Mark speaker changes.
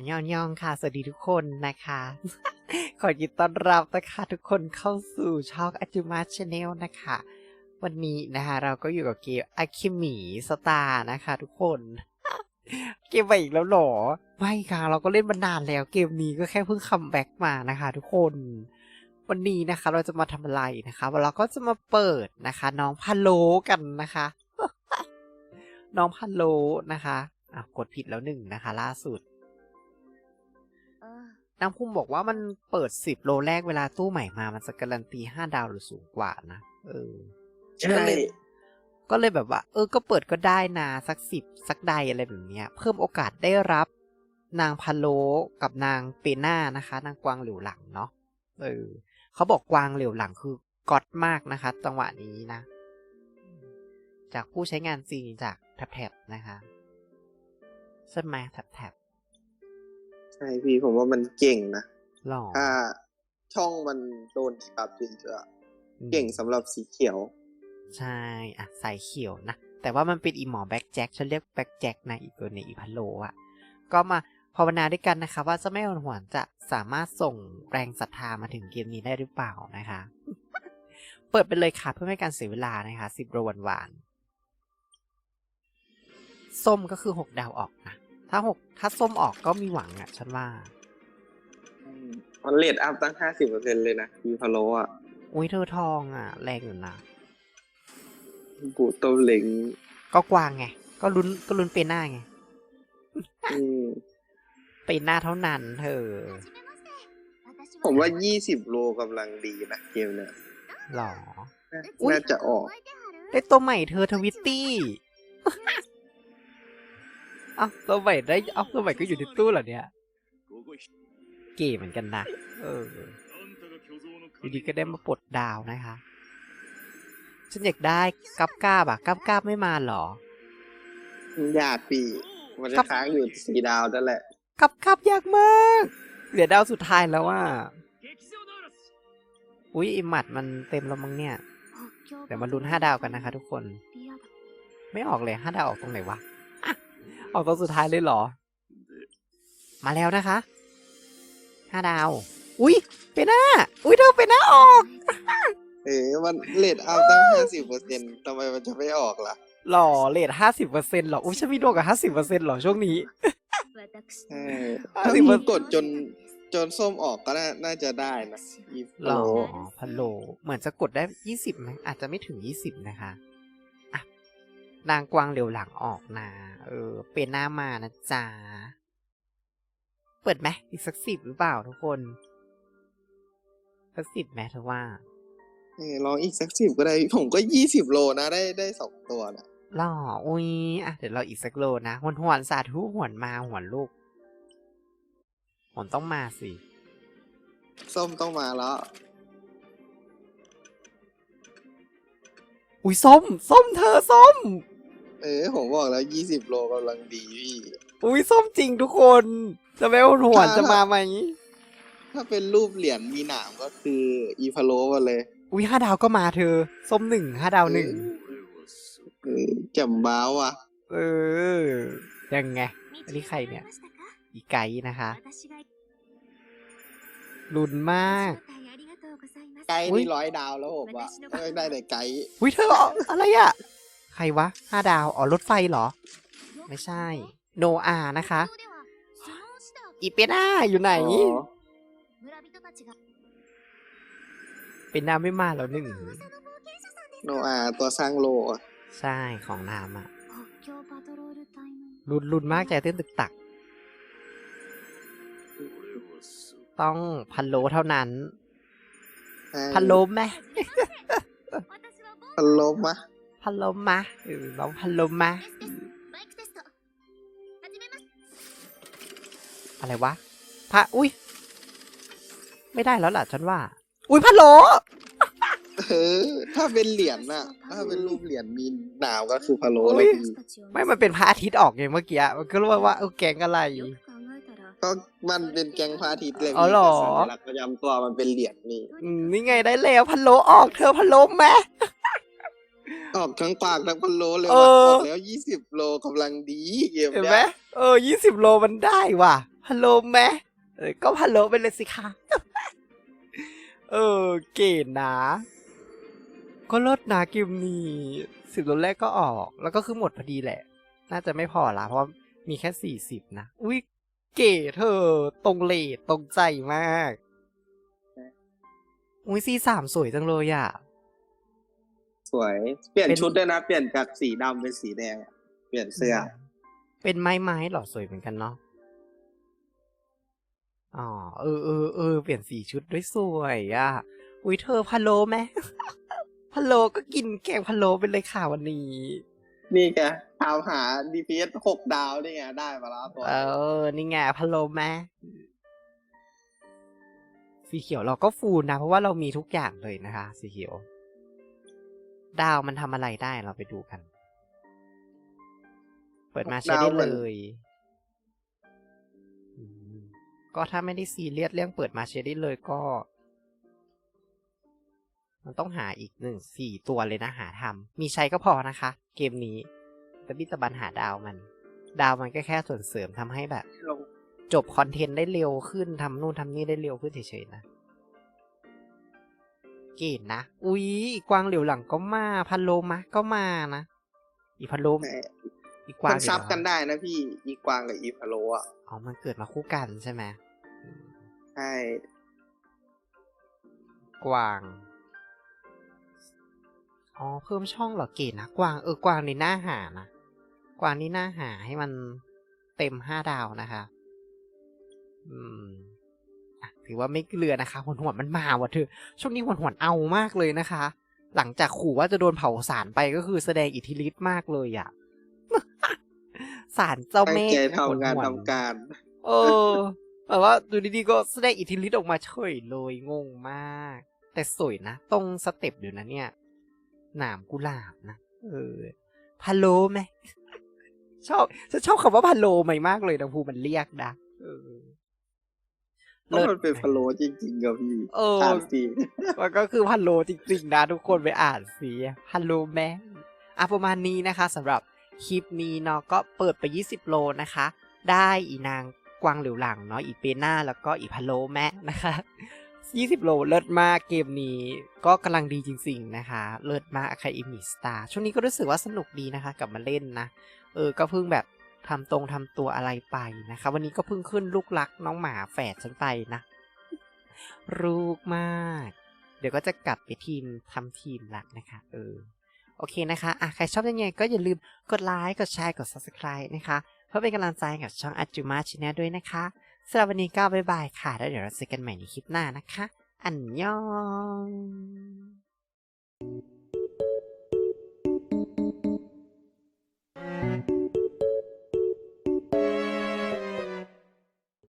Speaker 1: อันยองยองค่ะ สวัสดีทุกคนนะคะ ขอยินต้อนรับนะคะทุกคนเข้าสู่ช่องอาจูมาชาแนลนะคะ วันนี้นะคะเราก็อยู่กับเกมอะคิมีสตาร์นะคะ ทุกคน เกมใหม่อีกแล้วเหรอ ไม่ค่ะเราก็เล่นมานานแล้ว เกมนี้ก็แค่เพิ่งคัมแบ็กมานะคะ ทุกคน วันนี้นะคะเราจะมาทำอะไรนะคะเราก็จะมาเปิดนะคะ น้องพะโลกันนะคะ น้องพะโลนะคะอะกดผิดแล้วหนึ่งนะคะ ล่าสุด นางภูมิบอกว่ามันเปิดสิบโลแรกเวลาตู้ใหม่มา มันจะการันตีห้าดาวหรือสูงกว่านะเออ
Speaker 2: ใช่
Speaker 1: ก็เลยก็เลยแบบว่า เออ ก็เปิดก็ได้นะสักสิบสักใดอะไรแบบเนี้ย เพิ่มโอกาสได้รับ นางพะโลกับนางเปน่านะคะ นางกวางเหลียวหลังเนาะเออเขาบอกกวางเหลียวหลังคือก๊อตมากนะคะจังหวะนี้นะ จากผู้ใช้งานจริงจากแท็บๆนะคะใช่ไหมแท็บ
Speaker 2: ใช่พี่ผมว่ามันเก่งนะ
Speaker 1: ๆหล่อ
Speaker 2: ถ้าช่องมันโดนปรับจริงจะ
Speaker 1: อืม
Speaker 2: เก่งสำหรับสีเขียว
Speaker 1: ใช่อะสายเขียวนะ แต่ว่ามันเป็นอีหมอแบ็กแจ็คฉันเรียกแบ็กแจ็คนะอีกตัวในอีพัลโลอะ ก็มาภาวนาด้วยกันนะคะว่าเจะไม่หวนหวนจะสามารถส่งแรงศรัทธามาถึงเกมนี้ได้หรือเปล่านะคะ เปิดไปเลยค่ะเพื่อไม่ให้การเสียเวลานะคะสิบโรวันหวานๆส้มก็คือหกดาวออกนะ ถ้าหกถ้าส้มออกก็มีหวังอะ ฉันว่า
Speaker 2: มันเลดอัพตั้งห้าสิบเปอร์เซ็นเลยนะมีพะโล้อะ
Speaker 1: อุ้ยเธอทองอะ แรงอยู่นะ
Speaker 2: บูโตวเหล็ง
Speaker 1: ก็กวางไง ก็ลุ้นก็ลุ้นเปหน้าไง
Speaker 2: อืม
Speaker 1: เป็นหน้าเท่านั้น เธอ
Speaker 2: ผมว่ายี่สิบโลกำลังดีนะเกมเนี่ย
Speaker 1: หรอ
Speaker 2: น่า
Speaker 1: อุ๊ย
Speaker 2: น่าจะออก
Speaker 1: ได้ตัวใหม่เธอทวิตตี้เอ้าตัวใหม่ได้เอ้าตัวใหม่ก็อยู่ในตู้เหรอเนี่ยเก๋เหมือนกันนะเอออยู่ดีก็ได้มาปลดดาวนะคะ ฉันอยากได้กับกาบอะกับกาบไม่มาเหรอ
Speaker 2: ยากพี่มัน
Speaker 1: ครั
Speaker 2: จะ
Speaker 1: บ
Speaker 2: ค้างอยู่สีดาวนั่นแหละ
Speaker 1: กับกาบยากมากเหลือดาวสุดท้ายแล้วว่าอุ้ยไอหมัดมันเต็มแล้วมั้งเนี่ยเดี๋ยวมาลุ้นห้าดาวกันนะคะ ทุกคน ไม่ออกเลยห้าดาวออกตรงไหนวะ อะออกตรงสุดท้ายเลยเหรอ มาแล้วนะคะห้าดาว อุ้ยเป็นหน้า อุ้ยเธอเป็นหน้าออก
Speaker 2: เออมันเลดอัพตั้งห้าสิบเปอร์เซ็นทำไมมันจะไม่ออกล่ะ
Speaker 1: หล่อเลทห้าสิบเปอร์เซ็นต์หรอ อุ้ยฉันมีดวงกับห้าสิบเปอร์เซ็นต์หรอช่วงนี้
Speaker 2: ใช่
Speaker 1: อะ
Speaker 2: ถ้า
Speaker 1: สิ
Speaker 2: มี
Speaker 1: มัน
Speaker 2: กดจนจนส้มออกก็น่าน่าจะได้นะอี
Speaker 1: หล่อ
Speaker 2: โล
Speaker 1: พันโล เหมือนจะกดได้ยี่สิบไหมอาจจะไม่ถึงยี่สิบนะคะอะ นางกวางเร็วหลังออกนะ เออ เป็นหน้ามานะจ๊ะ เปิดไหมอีกสักสิบหรือเปล่าทุกคน สักสิบไหมเธอว่า
Speaker 2: เออลองอีกสักสิบก็ได้ ผมก็ยี่สิบโลนะ ได้ได้สองตัวนะ
Speaker 1: หล่ออุ้ย อะ เดี๋ยวเราอีกสักโลนะหวนหวนสาธุหวนมาหวนลูกหวนต้องมาสิ
Speaker 2: ส้มต้องมาแล้ว
Speaker 1: อุ้ยส้ม ส้มเธอส้ม
Speaker 2: เออผมบอกแล้วยี่สิบโลกำลังดีพี่
Speaker 1: อุ้ยส้มจริงทุกคนจะแม่หวนหวน
Speaker 2: ถ้า
Speaker 1: จะมาไหม
Speaker 2: ถ้าเป็นรูปเหรียญมีหนามก็คืออีพาโลมาเลย
Speaker 1: อุ้ยห้าดาวก็มาเธอ ส้มหนึ่งห้าดาวหนึ่ง
Speaker 2: เออแจ่มบ้าวอะ
Speaker 1: เออ ยังไง อันนี้ใครเนี่ย อีไกด์นะคะ รุนมาก
Speaker 2: ไกด์
Speaker 1: อุ๊ย
Speaker 2: นี่ร้อยดาวแล้วผมว่าเอ้ยได้แต่ไกด์
Speaker 1: อุ้ยเธอเอาอะไรอะ ใครวะห้าดาว อ๋อ รถไฟเหรอ ไม่ใช่ โนอานะคะ อีเปน่าอยู่ไหน
Speaker 2: อ๋อ
Speaker 1: เป็นน้ำไม่มาแล้วหนึ่ง
Speaker 2: โนอาตัวสร้างโลอะ
Speaker 1: ใช่ของน้ำอะรุนรุนมากใจเต้นตึกตัก ต้องพันโลเท่านั้น
Speaker 2: ใช่
Speaker 1: พันโลไหม
Speaker 2: พันโลมะ
Speaker 1: พันโลมาเออน้องพันโลมาอะไรวะพระอุ้ยไม่ได้แล้วล่ะฉันว่า อุ้ยพันโล
Speaker 2: เออถ้าเป็นเหรียญน่ะ ถ้าเป็นรูปเหรียญมีหนาวก็คือพะโล้
Speaker 1: อุ๊
Speaker 2: เลยยพี่
Speaker 1: ไม่มันเป็นพระอาทิตย์ออกไงเมื่อกี้มันก็รู้ว่าเออแกงอะไร
Speaker 2: ก็มันเป็นแกงพระอาทิตย์เลย
Speaker 1: อ๋อเหรอ
Speaker 2: แต่สัญลักษณ์ประจำตัวมันเป็นเหรียญนี่
Speaker 1: อืมนี่ไงได้แล้วพันโลออกเธอพันโลไหม
Speaker 2: ออกทั้งปากทั้งพะโล้เลย
Speaker 1: เอ
Speaker 2: ว่ะ
Speaker 1: อ
Speaker 2: ออกแล้วยี่สิบโลกำลังดีเกม
Speaker 1: เห็น
Speaker 2: เนี้
Speaker 1: ไหม
Speaker 2: ย
Speaker 1: เออยี่สิบโลมันได้ว่ะพะโล้ไหมเออก็พะโล้ไปเลยสิคะ เออ เก๋นะ ก็ลดนะเกมนี้สิบตัวแรกก็ออก แล้วก็คือหมดพอดีแหละ น่าจะไม่พอละเพราะมีแค่สี่สิบนะ อุ้ยเก๋เธอ ตรงเลทตรงใจมาก อุ้ยซีสามสวยจังเลยอะ
Speaker 2: สวย เปลี่ยน
Speaker 1: เป็น
Speaker 2: ชุดด้วยนะ เปลี่ยนจากสีดำเป็นสีแดงอะเปลี่ยนเสื้อ
Speaker 1: เป็นไม้ไม้เหรอสวยเหมือนกันเนาะอ๋อเออเออเออเปลี่ยนสีชุดด้วยสวยอะ อุ้ยเธอพะโล้ไหม พะโล้ก็กินแกงพะโล้ไปเลยค่ะวันนี้
Speaker 2: นี่แกถามหา DPS หกดาวนี่ไงได้มาแล้วตัว
Speaker 1: เออ นี่ไงพะโล้ไหมสีเขียวเราก็ฟูลนะ เพราะว่าเรามีทุกอย่างเลยนะคะ สีเขียว ดาวมันทำอะไรได้เราไปดูกัน เปิดมาใช้ได้เลยอืมก็ถ้าไม่ได้ซีเรียสเรื่องเปิดมาใช้ได้เลยก็ มันต้องหาอีกหนึ่งสี่ตัวเลยนะหาทำมีใช้ก็พอนะคะ เกมนี้แต่บิตบันหาดาวมัน ดาวมันก็แค่ส่วนเสริมทำให้แบบ
Speaker 2: ลง
Speaker 1: จบคอนเทนต์ได้เร็วขึ้นทำนู่นทำนี่ได้เร็วขึ้นเฉยๆนะ เก่งนะ อุ๊ยอีกวางเหลียวหลังก็มา พันโลมะก็มานะ อีพันโลม
Speaker 2: ไหน
Speaker 1: อีกวาง
Speaker 2: มันซับ
Speaker 1: เดี๋ยว
Speaker 2: กันได้นะพี่ อีกวางกับอีพาโลอะ
Speaker 1: อ๋อ มันเกิดมาคู่กันใช่ไหมอืม
Speaker 2: ใช่
Speaker 1: กวาง อ๋อ เพิ่มช่องเหรอเก๋นะ กวาง เออ กวางในหน้าหานะ กวางนี่หน้าหาให้มันเต็มห้าดาวนะคะ อืมอะ ถือว่าไม่เกลือนะคะหวนหวนมันมาว่ะเธอ ช่วงนี้หวนหวนเอามากเลยนะคะ หลังจากขู่ว่าจะโดนเผาสารไปก็คือแสดงอิทธิฤทธิ์มากเลยอะสารเจ้า
Speaker 2: ตั้ง
Speaker 1: แม่
Speaker 2: ใจทำงาน
Speaker 1: หว
Speaker 2: ทำ
Speaker 1: น
Speaker 2: การ
Speaker 1: เออแบบว่าดูดีๆก็แสดงอิทธิฤทธิ์ออกมาเฉยเลยงงมาก แต่สวยนะ ตรงสเต็ปอยู่นะเนี่ยหนามกุหลาบนะเออพะโลไหมชอบฉันชอบคำว่าพะโลไหมมากเลยนะภูมันเรียกนะเออ
Speaker 2: เพราะมันเป็นพะโลจริงๆกับพี่
Speaker 1: เออ
Speaker 2: ถามจริง
Speaker 1: มันก็คือพันโลจริงๆนะทุกคนไปอ่านสิพันโลแม่งอะประมาณนี้นะคะสำหรับคลิปนี้เนาะก็เปิดไป 20 โลนะคะ ได้อีนางกวางเหลียวหลังเนาะอีเปน่าแล้วก็อีพันโลแม่นะคะ20 โลเลิศมากเกมนี้ก็กำลังดีจริง ๆนะคะ เลิศมากใครอิมิสตาช่วงนี้ก็รู้สึกว่าสนุกดีนะคะกลับมาเล่นนะ เออก็เพิ่งแบบ ทำตรงทำตัวอะไรไปนะคะ วันนี้ก็เพิ่งขึ้นลูกรักน้องหมาแฝดฉันไปนะลูกมาก เดี๋ยวก็จะกลับไปทีมทำทีมละนะคะ เออ โอเคนะคะอะใครชอบยังไง ก็อย่าลืมกดไลค์ กดแชร์ กด subscribe นะคะ เพื่อเป็นกำลังใจให้กับช่องอัจจุมาช n แนลด้วยนะคะสำหรับวันนี้ก็บ๊ายบายค่ะ แล้วเดี๋ยวเราเจอกันใหม่ในคลิปหน้านะคะ อันยอง